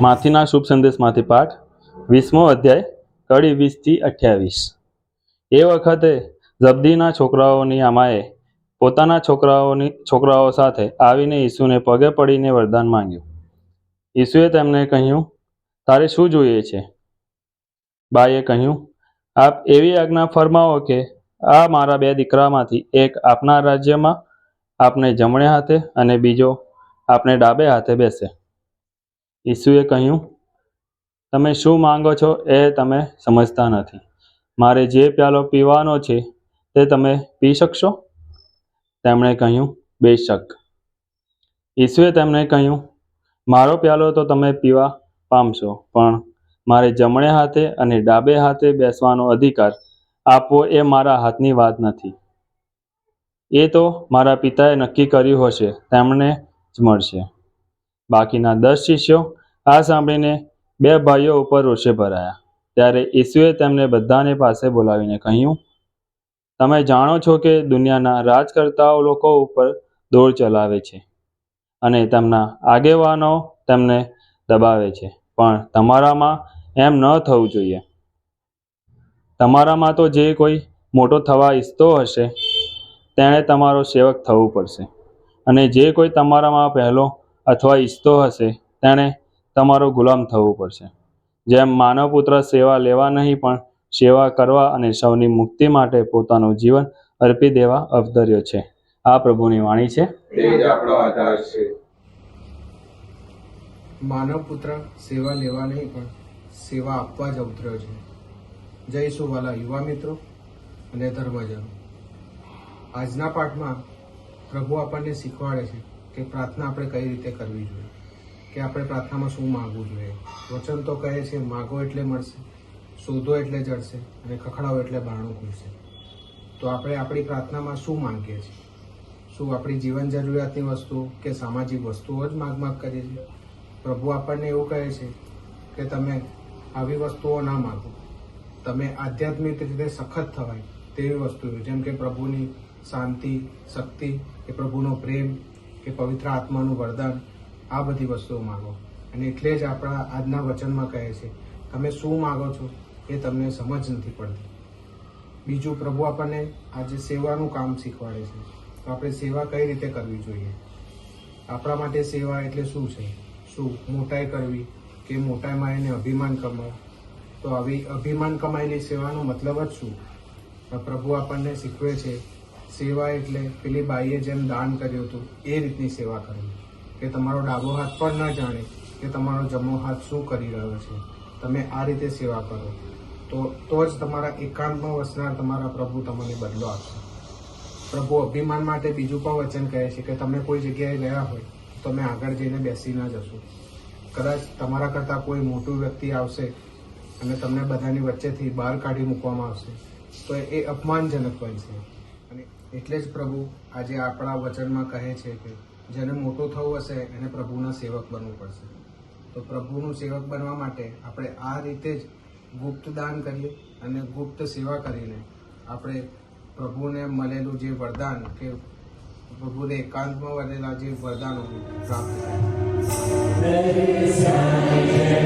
માથીના શુભ સંદેશમાંથી પાઠ, વીસમો અધ્યાય, કડી વીસથી અઠ્યાવીસ. એ વખતે જબદીના છોકરાઓની આમાએ પોતાના છોકરાઓની, છોકરાઓ સાથે આવીને ઈસુને પગે પડીને વરદાન માંગ્યું. ઈસુએ તેમને કહ્યું, તારે શું જોઈએ છે? બાએ કહ્યું, આપ એવી આજ્ઞા ફરમાવો કે આ મારા બે દીકરામાંથી એક આપના રાજ્યમાં આપને જમણે હાથે અને બીજો આપને ડાબે હાથે બેસે. ઈસુએ કહ્યું, તમે શું માંગો છો એ તમે સમજતા નથી. મારે જે પ્યાલો પીવાનો છે તે તમે પી શકશો? તેમણે કહ્યું, બેશક. ઈસુએ તેમણે કહ્યું, મારો પ્યાલો તો તમે પીવા પામશો, પણ મારે જમણે હાથે અને ડાબે હાથે બેસવાનો અધિકાર આપવો એ મારા હાથની વાત નથી. એ તો મારા પિતાએ નક્કી કર્યું હશે તેમણે જ મળશે. બાકીના દસ શિષ્યો આ સાંભળીને બે ભાઈઓ ઉપર રોષે ભરાયા. ત્યારે ઈસુએ તેમને બધાને પાસે બોલાવીને કહ્યું, તમે જાણો છો કે દુનિયાના રાજકર્તાઓ લોકો ઉપર દોર ચલાવે છે અને તેમના આગેવાનો તેમને દબાવે છે, પણ તમારામાં એમ ન થવું જોઈએ. તમારામાં તો જે કોઈ મોટો થવા ઈચ્છતો હશે, તેણે તમારો સેવક થવું પડશે અને જે કોઈ તમારામાં પહેલો અથવા ઈચ્છતો હશે, તેણે તમારો ગુલામ થવું પડશે. જેમ માનવ પુત્ર સેવા લેવા નહીં પણ સેવા કરવા અને સૌની મુક્તિ માટે પોતાનું જીવન અર્પી દેવા અવતર્યો છે. આ પ્રભુની વાણી છે. માનવ પુત્ર સેવા લેવા નહીં પણ સેવા આપવા જ અવતર્યો છે. જય સુવાલા યુવા મિત્રો અને ધર્મજનો. આજના પાઠમાં પ્રભુ આપણને શીખવાડે છે કે પ્રાર્થના આપણે કઈ રીતે કરવી જોઈએ. કે આપણે પ્રાર્થનામાં શું માગવું જોઈએ? વચન તો કહે છે, માગો એટલે મળશે, શોધો એટલે જડશે અને ખખડાવો એટલે બારણું ખુલશે. તો આપણે આપણી પ્રાર્થનામાં શું માંગીએ છીએ? શું આપણી જીવન જરૂરિયાતની વસ્તુઓ કે સામાજિક વસ્તુઓ જ માગ માગ કરીએ છીએ? પ્રભુ આપણને એવું કહે છે કે તમે આવી વસ્તુઓ ના માગો. તમે આધ્યાત્મિક રીતે સખત થવાય તેવી વસ્તુઓ. જેમ કે પ્રભુની શાંતિ, શક્તિ કે પ્રભુનો પ્રેમ કે પવિત્ર આત્માનું વરદાન આ બધી વસ્તુઓ માગો. અને એટલે જ આપણા આજના વચનમાં કહે છે, તમે શું માગો છો એ તમને સમજ નથી પડતી. બીજું, પ્રભુ આપણને આજે સેવાનું કામ શીખવાડે છે. તો આપણે સેવા કઈ રીતે કરવી જોઈએ? આપણા માટે સેવા એટલે શું છે? શું? મોટાઈ કરવી કે મોટાઈમાં એને અભિમાન કમાવું? તો આવી અભિમાન કમાયેલી સેવાનો મતલબ જ શું? પ્રભુ આપણને શીખવે છે, સેવા એટલે પેલી બાઈએ જેમ દાન કર્યું હતું, એ રીતની સેવા કરવી. કે તમારો ડાબો હાથ પણ ન જાણે કે તમારો જમણો હાથ શું કરી રહ્યો છે. તમે આ રીતે સેવા કરો. તો તો જ તમારા એકાંતમાં વસનાર તમારા પ્રભુ તમને બદલો આપશે. પ્રભુ અભિમાન માટે બીજું પણ વચન કહે છે કે તમે કોઈ જગ્યાએ ગયા હોય તમે આગળ જઈને બેસી ના જશો. કદાચ તમારા કરતાં કોઈ મોટું વ્યક્તિ આવશે અને તમને બધાની વચ્ચેથી બહાર કાઢી મૂકવામાં આવશે. તો એ અપમાનજનક બનશે અને એટલે જ પ્રભુ આજે આપણા વચનમાં કહે છે કે જેને મોટું થવું હશે, એને પ્રભુના સેવક બનવું પડશે. તો પ્રભુનું સેવક બનવા માટે આપણે આ રીતે જ ગુપ્ત દાન કરીએ અને ગુપ્ત સેવા કરીને આપણે પ્રભુને મળેલું જે વરદાન કે પ્રભુને એકાંતમાં મળેલા જે વરદાનો પ્રાપ્ત કરીએ.